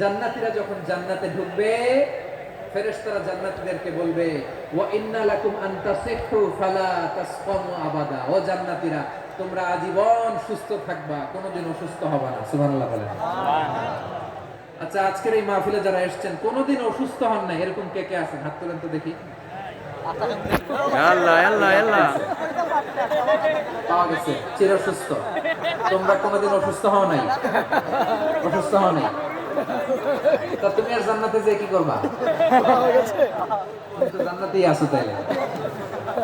জান্নাতীরা যখন জান্নাতে ঢুকবে ফেরেশতারা জান্নাতীদেরকে বলবে ওয়া ইন্না লাকুম আন তাসিহু ফালা তাসকামু আবাদা। ও জান্নাতীরা তোমরা আজীবন সুস্থ থাকবা কোনোদিন অসুস্থ হবে না। সুবহানাল্লাহ বলেন। আচ্ছা আজকের এই মাহফিলে যারা এসেছেন কোনোদিন অসুস্থ হন না এরকম কে কে আছেন? হাত তুলেন তো দেখি। আল্লাহ আল্লাহ আল্লাহ। পাওয়া গেছে চির সুস্থ তোমরা কোনোদিন অসুস্থ হও নাই। অসুস্থ হও নাই। তা তুমি আর জান্নাতে যে কি করবা? জান্নাতেই আছো তাইলে।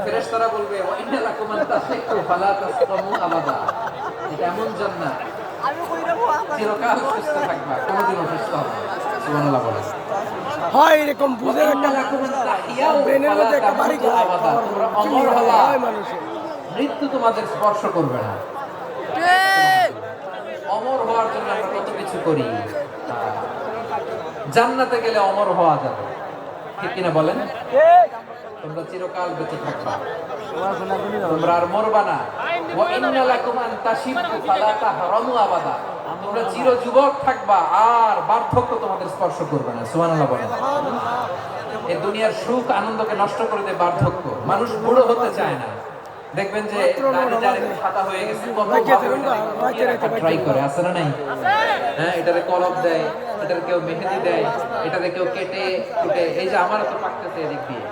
ফেরেশতারা বলবে ওয়া ইন্না লাকুম আন ফালা তাসকামু আবাদা। এটা এমন জান্নাত। চিরকাল সুস্থ থাকবা কোনোদিন অসুস্থ হবে সুবহানাল্লাহ বলে হয় এরকম বুঝে একটা ব্রেনের মধ্যে একটা বাড়ি তোমরা অমর হয় মানুষের। মৃত্যু তোমাদের স্পর্শ করবে না অমর হওয়ার জন্য আমরা কত কিছু করি। জান্নাতে গেলে অমর হওয়া যাবে। ঠিক কিনা বলেন? তোমরা চিরকাল বেঁচে থাকবা। তোমরা আর মরবা না। ওয়া ইন্না লাকুম আন তাশিবু ফালা তাহরামু আবাদা। তোমরা চির যুবক থাকবা আর বার্ধক্য তোমাদের স্পর্শ করবে না। সুবহানাল্লাহ বলেন। এই দুনিয়ার সুখ আনন্দকে নষ্ট করে দেয় বার্ধক্য। মানুষ বুড়ো হতে চায় না। দেখবেন যে সাদা হয়ে গেছে ট্রাই করে আছে না নাই? হ্যাঁ এটারে কলব দেয়, এটারে কেউ মেহেদি দেয়, এটারে কেউ কেটে কুটে, এই যে আমারও তো পাকতেছে এদিক দিয়ে।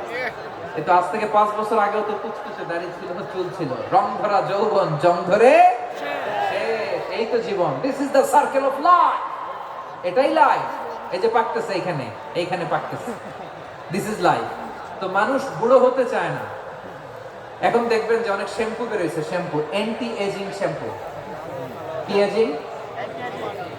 এ তো আজ থেকে পাঁচ বছর আগেও তো কুচকুচে দাড়ি ছিল, চুল ছিল। রং ধরা যৌবন, জং ধরে এই তো জীবন। This is the circle of life এটাই লাইফ এই যে পাকতেছে এইখানে এইখানে পাকতেছে। দিস ইজ লাইফ তো মানুষ বুড়ো হতে চায় না। এখন দেখবেন যে অনেক শ্যাম্পু বেরোয়েছে শ্যাম্পু অ্যান্টি এজিং শ্যাম্পু। কি এজিং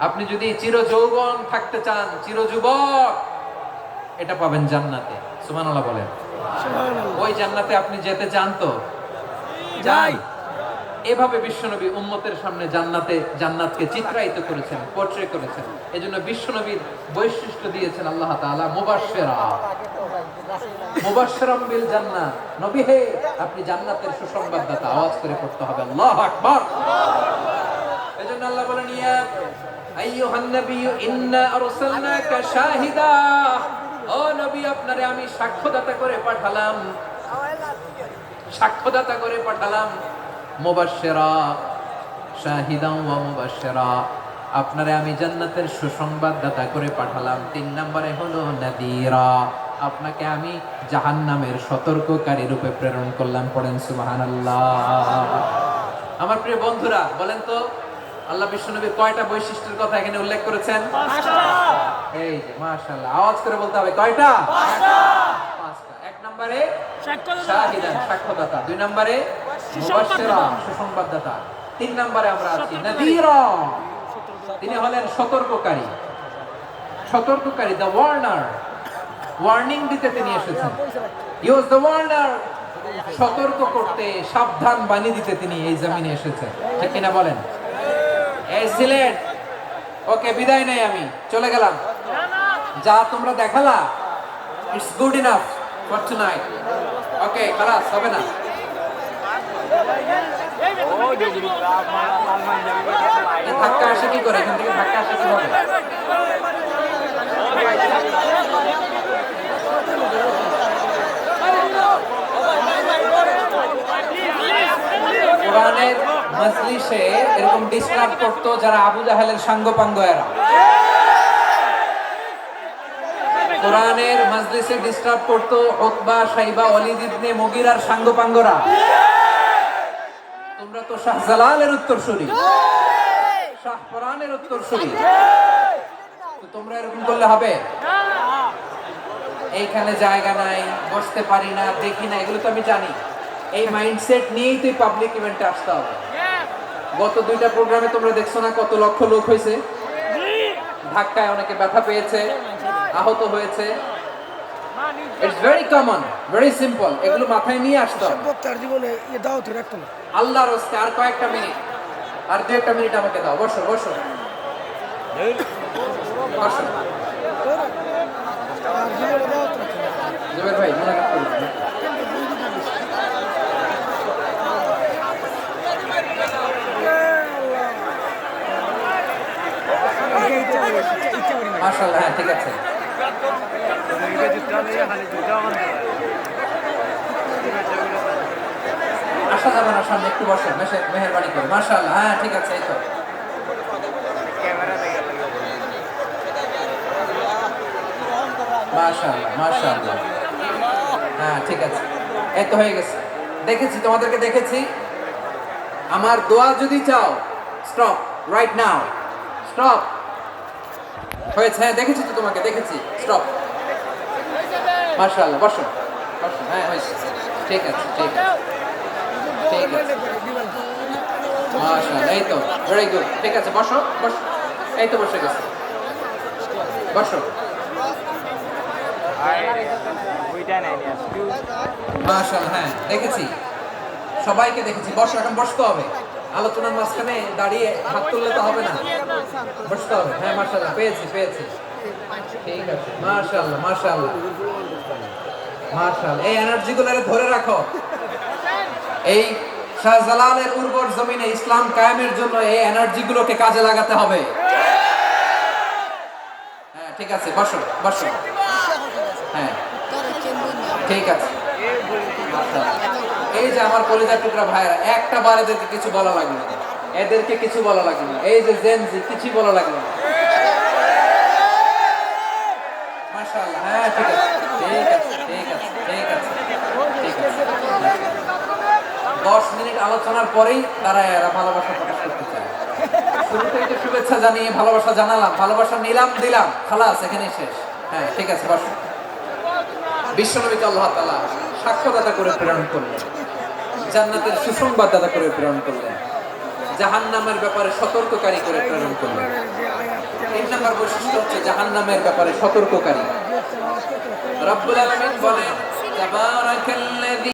আপনি যদি চির যৌবন থাকতে চান চির যুবক এটা পাবেন জান্নাতে। সুবহানাল্লাহ বলেন। ওই জান্নাতে আপনি যেতে চান তো? যাই। এভাবে বিশ্বনবী উম্মতের সামনে জান্নাতে জান্নাতকে চিত্রায়িত করেছেন পোর্ট্রে করেছেন। এজন্য বিশ্বনবীর বৈশিষ্ট্য দিয়েছেন আল্লাহ তাআলা মুবাশশিরা। মুবাশশিরাম বিল জান্নাত। নবী হে আপনি জান্নাতের সুসংবাদদাতা আওয়াজ করে পড়তে হবে। আল্লাহু আকবার। এজন্য আল্লাহ বলেন ইয়া আইয়ুহান নাবিয়্যু, ইন্না আরসালনাকা শাহিদা। ও নবী, আপনারে আমি সাক্ষ্যদাতা করে পাঠালাম। সাক্ষ্যদাতা করে পাঠালাম। মুবাশশিরা শাহিদাও ওয়া মুবাশশিরা। আপনারে আমি জান্নাতের সুসংবাদদাতা করে পাঠালাম। তিন নম্বরে হলো নাদিরা। আপনাকে আমি জাহান্নামের সতর্ককারী রূপে প্রেরণ করলাম। পড়েন সুবহানাল্লাহ। আমার প্রিয় বন্ধুরা, বলেন তো আল্লাহ বিশ্বনবী কয়টা বৈশিষ্ট্যের কথা এখানে উল্লেখ করেছেন? এই যে মাশাআল্লাহ। আওয়াজ করে বলতে হবে কয়টা? পাঁচটা। এক নম্বরে শাহিদান সাক্ষ্যদাতা। দুই নম্বরে সুসংবাদদাতা। তিন নম্বরে আমরা আছি তিনি হলেন সতর্ককারী। সতর্ককারী দ্য ওয়ার্নার ওয়ার্নিং দিতে তিনি এসেছেন। হি ওয়াজ দ্য ওয়ার্নার সতর্ক করতে সাবধান বাণী দিতে তিনি এই জমিনে এসেছেন। ঠিক কিনা বলেন? সিলেট ওকে বিদায় নেই আমি, চলে গেলাম। যা তোমরা দেখালা it's good enough for tonight okay খালাস, হবে না। ধাক্কা আসে কি করে? এখান থেকে ধাক্কা আসে কীভাবে? মজলিসে এরকম ডিস্টার্ব করতো যারা আবু জাহেলের সাঙ্গ পাঙ্গ এরা কোরআনের ডিস্টার্ব করতো ওতবা, সাইবা সাঙ্গপাঙ্গরা। তোমরা তো শাহ কোরআনের তোমরা এরকম করলে হবে? এইখানে জায়গা নাই, বসতে পারি না, দেখি না, এগুলো তো আমি জানি। এই মাইন্ডসেট নিয়েই তুই পাবলিক ইভেন্টে আসতে হবে। গত দুইটা প্রোগ্রামে তোমরা দেখছ না কত লক্ষ লোক হয়েছে? ধাক্কায় অনেকে ব্যথা পেয়েছে আহত হয়েছে। It's very common very simple এগুলো মাথায় নিয়ে আসতে হবে। বক্তার জীবনে এ দাও তো রাখতো না আল্লাহর হস্তে আর কয়েকটা মিনিট আর দু একটা মিনিট আমাকে দাও। বসো বসো। বসো। জুবের ভাই মনে মাশাআল্লাহ হ্যাঁ ঠিক আছে। আসা যাবে না, সামনে একটু মেসে মেহরবানি করে। মাশাআল্লাহ হ্যাঁ ঠিক আছে, এই তো। হ্যাঁ ঠিক আছে। এই তো হয়ে গেছে। দেখেছি, তোমাদেরকে দেখেছি। আমার দোয়া যদি চাও, স্টপ রাইট নাও স্টপ। হয়েছে হ্যাঁ দেখেছি তো তোমাকে, দেখেছি। স্টপ মাশাআল্লাহ বসো। বসো হ্যাঁ হয়েছে। ঠিক আছে ঠিক আছে। ঠিক আছে। মাশাআল্লাহ এই তো ভেরি গুড ঠিক আছে, বসো বসো। এই তো বসে গেছে। বসো। মাশাআল্লাহ হ্যাঁ দেখেছি। সবাইকে দেখেছি। বসো, এখন বসতে হবে। আলোচনার মাঝখানে দাঁড়িয়ে হাত তুললে তো হবে না। বসতে হবে। হ্যাঁ মাশাআল্লাহ, পেয়েছি পেয়েছি। ঠিক আছে, মাশাআল্লাহ মাশাআল্লাহ। মাশাআল্লাহ, এই এনার্জি গুলো ধরে রাখো। এই শাহজালালের উর্বর জমিনে ইসলাম কায়েমের জন্য এই এনার্জি গুলোকে কাজে লাগাতে হবে। হ্যাঁ ঠিক আছে, বসো বসো। হ্যাঁ ঠিক আছে। এই যে আমার কলিজার টুকরা ভাইরা একটা বার এদেরকে কিছু বলা লাগল না। এদেরকে কিছু বলা লাগল না। এই যে জেনজি কিছু বলা লাগল না। দশ মিনিট আলোচনার পরেই তারা এরা ভালোবাসা প্রকাশ করতে চায়। শুরুতেই তো শুভেচ্ছা জানিয়ে ভালোবাসা জানালাম, ভালোবাসা নিলাম, দিলাম, খালাস, এখানেই শেষ। হ্যাঁ ঠিক আছে, বসো। বিশ্বনবীকে আল্লাহ তাআলা সাক্ষ্যদাতা করে প্রেরণ করলেন। জান্নাতের সুসংবাদ দাদা করে প্রেরণ করলেন। জাহান নামের ব্যাপারে সতর্ককারী করে প্রেরণ করলেন। তিন নম্বর বৈশিষ্ট্য হচ্ছে জাহান নামের ব্যাপারে সতর্ককারী। রব্বুল আলমিন বলেন